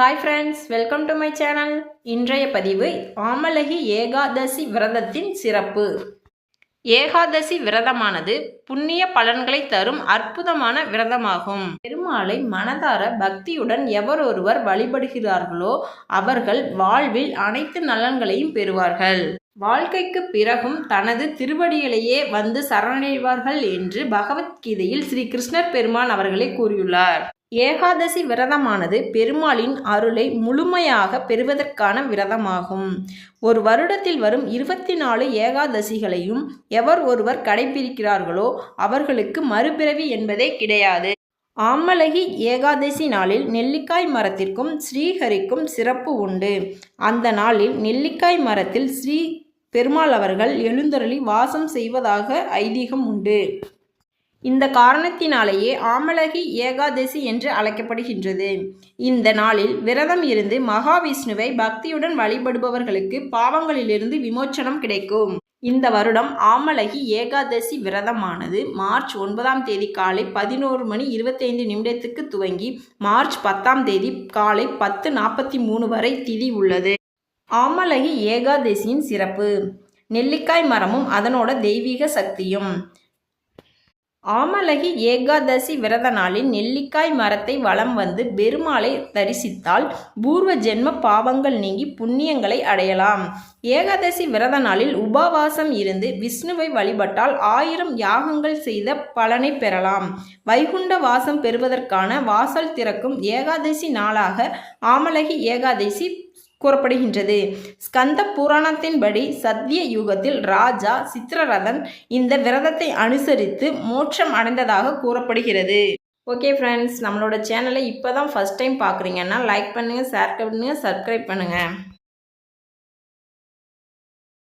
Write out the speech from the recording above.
Hi friends welcome to my channel இன்றைய பதிவு ஆமலகி ஏகாதசி விரதத்தின் சிறப்பு. ஏகாதசி விரதமானது புண்ணிய பலன்களை தரும் அற்புதமான விரதமாகும். பெருமாளை மனதார பக்தியுடன் எவரொருவர் வழிபடுகிறார்களோ அவர்கள் வாழ்வில் அனைத்து நலன்களையும் பெறுவார்கள். வாழ்க்கைக்கு பிறகும் தனது திருவடிகளையே வந்து சரணடைவார்கள் என்று பகவத்கீதையில் ஸ்ரீ கிருஷ்ணர் பெருமான் அவர்களே கூறியுள்ளார். ஏகாதசி விரதமானது பெருமாளின் அருளை முழுமையாக பெறுவதற்கான விரதமாகும். ஒரு வருடத்தில் வரும் இருபத்தி நாலு ஏகாதசிகளையும் எவர் ஒருவர் கடைபிடிக்கிறார்களோ அவர்களுக்கு மறுபிறவி என்பதே கிடையாது. ஆமலகி ஏகாதசி நாளில் நெல்லிக்காய் மரத்திற்கும் ஸ்ரீஹரிக்கும் சிறப்பு உண்டு. அந்த நாளில் நெல்லிக்காய் மரத்தில் ஸ்ரீ பெருமாள் அவர்கள் எழுந்தருளி வாசம் செய்வதாக ஐதீகம் உண்டு. இந்த காரணத்தினாலேயே ஆமலகி ஏகாதசி என்று அழைக்கப்படுகின்றது. இந்த நாளில் விரதம் இருந்து மகாவிஷ்ணுவை பக்தியுடன் வழிபடுபவர்களுக்கு பாவங்களிலிருந்து விமோச்சனம் கிடைக்கும். இந்த வருடம் ஆமலகி ஏகாதசி விரதமானது மார்ச் ஒன்பதாம் தேதி காலை பதினோரு மணி இருபத்தைந்து நிமிடத்துக்கு துவங்கி மார்ச் பத்தாம் தேதி காலை பத்து நாற்பத்தி மூணு வரை திதி உள்ளது. ஆமலகி ஏகாதசியின் சிறப்பு. நெல்லிக்காய் மரமும் அதனோட தெய்வீக சக்தியும். ஆமலகி ஏகாதசி விரத நாளில் நெல்லிக்காய் மரத்தை வலம் வந்து பெருமாளை தரிசித்தால் பூர்வ ஜென்ம பாவங்கள் நீங்கி புண்ணியங்களை அடையலாம். ஏகாதசி விரத நாளில் உபவாசம் இருந்து விஷ்ணுவை வழிபட்டால் ஆயிரம் யாகங்கள் செய்த பலனை பெறலாம். வைகுண்ட வாசம் பெறுவதற்கான வாசல் திறக்கும் ஏகாதசி நாளாக ஆமலகி ஏகாதசி கூறப்படுகின்றது. ஸ்கந்த புராணத்தின்படி சத்திய யுகத்தில் ராஜா சித்திரரதன் இந்த விரதத்தை அனுசரித்து மோட்சம் அடைந்ததாக கூறப்படுகிறது. ஓகே ஃப்ரெண்ட்ஸ் நம்மளோட சேனலை இப்போ தான் ஃபஸ்ட் டைம் பார்க்குறீங்கன்னா லைக் பண்ணுங்கள் ஷேர் பண்ணுங்கள் சப்ஸ்கிரைப் பண்ணுங்கள்